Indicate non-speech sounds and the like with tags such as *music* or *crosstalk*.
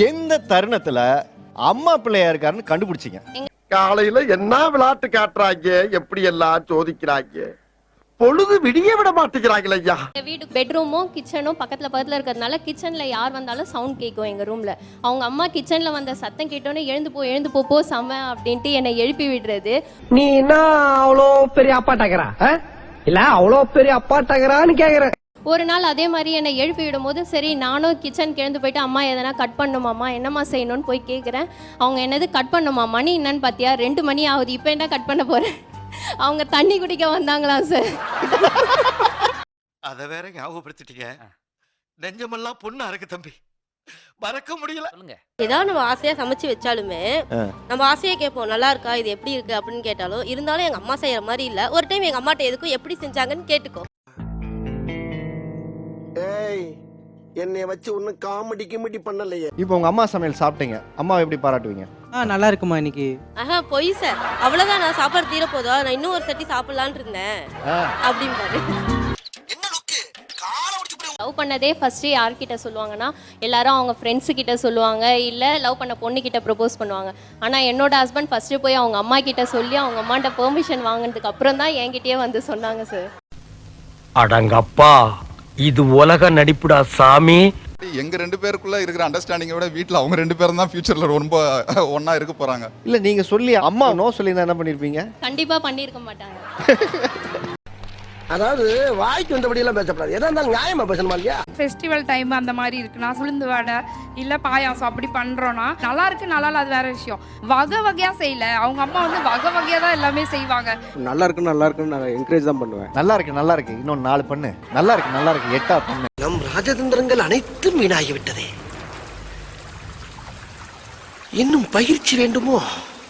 எந்த தருணத்துல அம்மா பிள்ளையா இருக்காருன்னு கண்டுபிடிச்சீங்க. காலையில என்ன விளையாட்டு காட்டுறாங்க எப்படி எல்லாம் சோதிக்கிறாங்க? பொழுது விடிய விட மாட்டேங்கிறாங்களே ஐயா. வீடு பெட்ரூமும் கிச்சனும் பக்கத்துல பக்கத்துல இருக்கிறதுனால கிச்சன்ல யார் வந்தாலும் சவுண்ட் கேட்கும் எங்க ரூம்ல அவங்க அம்மா கிச்சன்ல வந்த சத்தம் கேட்டோன்னே எழுந்து போ எழுந்து போ போ செம அப்படின்ட்டு என்னை எழுப்பி விடுறது. நீ என்ன அவ்வளோ பெரிய அப்பாட்டாக்கிறா இல்ல அவ்வளோ பெரிய அப்பாட்டாக்கிறான்னு கேக்குறேன் ஒரு நாள் அதே மாதிரி என்னை எழுப்பி விடும்போது சரி நானும் கிச்சன் எழுந்து போயிட்டு அம்மா எதனா கட் பண்ணுமாம்மா என்னம்மா செய்யணும்னு போய் கேட்குறேன் அவங்க என்னது கட் பண்ணுமா மணி என்னன்னு பார்த்தியா ரெண்டு மணி ஆகுது இப்போ என்ன கட் பண்ண போறேன் அவங்க தண்ணி குடிக்க வந்தாங்களாம் சார் அத வேற ஞாபகப்படுத்திட்டீங்க. நெஞ்சமெல்லாம் பொண்ணு அறக்கு தம்பி. மறக்க முடியல. ஏதாவது நம்ம ஆசையா சமைச்சு வச்சாலுமே நம்ம ஆசையா கேட்போம் நல்லா இருக்கா? இது எப்படி இருக்கு? அப்படின்னு கேட்டாலும் இருந்தாலும் எங்க அம்மா செய்யற மாதிரி இல்ல. ஒரு டைம் எங்க அம்மாட்ட எதுக்கும் எப்படி செஞ்சாங்கன்னு கேட்டுக்கோ. ஏய் என்னைய வச்சு ஒன்னும் காமெடி கிமெடி பண்ணலையே. இப்போ உங்க அம்மா சமையல் சாப்பிட்டீங்க. அம்மாவை எப்படி பாராட்டுவீங்க? ஆ நல்லா இருக்குமா இன்னைக்கு? ஆஹா பொய் சார். அவ்வளவுதான் நான் சாப்பாடு தீர போதா நான் இன்னும் ஒரு சட்டி சாப்பிடலான்னு இருந்தேன். அப்படின்பாரு லவ் பண்ணதே ஃபர்ஸ்ட் யார்கிட்ட சொல்லுவாங்கன்னா எல்லாரும் அவங்க ஃப்ரெண்ட்ஸ் கிட்ட சொல்லுவாங்க. இல்ல லவ் பண்ண பொண்ணு கிட்ட ப்ரப்போஸ் பண்ணுவாங்க. ஆனா என்னோட ஹஸ்பண்ட் ஃபர்ஸ்ட் போய் அவங்க அம்மா கிட்ட சொல்லி அவங்க அம்மாட்ட பெர்மிஷன் வாங்கினதுக்கு அப்புறம் தான் என்கிட்டயே வந்து சொன்னாங்க சார் அடங்கப்பா. இது உலக நடிப்புடா சாமி. எங்க ரெண்டு பேருக்குள்ள இருக்கிற அண்டர்ஸ்டாண்டிங்கை விட வீட்ல அவங்க ரெண்டு பேரும் தான் ஃபியூச்சர்ல ரொம்ப ஒண்ணா இருக்க போறாங்க. இல்ல நீங்க சொல்லி அம்மா நோ சொல்லி என்ன பண்ணிருப்பீங்க? கண்டிப்பா பண்ணியிருக்க மாட்டாங்க. *laughs* அதாவது வாய்க்கு வந்தபடி எல்லாம் பேசப்படாது. எதா இருந்தாலும் நியாயமா பேசணுமா இல்லையா? ஃபெஸ்டிவல் டைம் அந்த மாதிரி இருக்குன்னா சுளுந்து வடை இல்லை பாயாசம் அப்படி பண்ணுறோன்னா நல்லா இருக்கு நல்லா இல்ல அது வேற விஷயம். வகை வகையாக செய்யல. அவங்க அம்மா வந்து வகை வகையாக தான் எல்லாமே செய்வாங்க. நல்லா இருக்கு நல்லா இருக்குன்னு நான் என்கரேஜ் தான் பண்ணுவேன். நல்லா இருக்கு நல்லா இருக்கு. இன்னொன்னு நாலு பண்ணு. நல்லா இருக்கு நல்லா இருக்கு. எட்டா பண்ணு. நம் ராஜதந்திரங்கள் அனைத்தும் வீணாகி விட்டதே இன்னும் பயிற்சி வேண்டுமோ?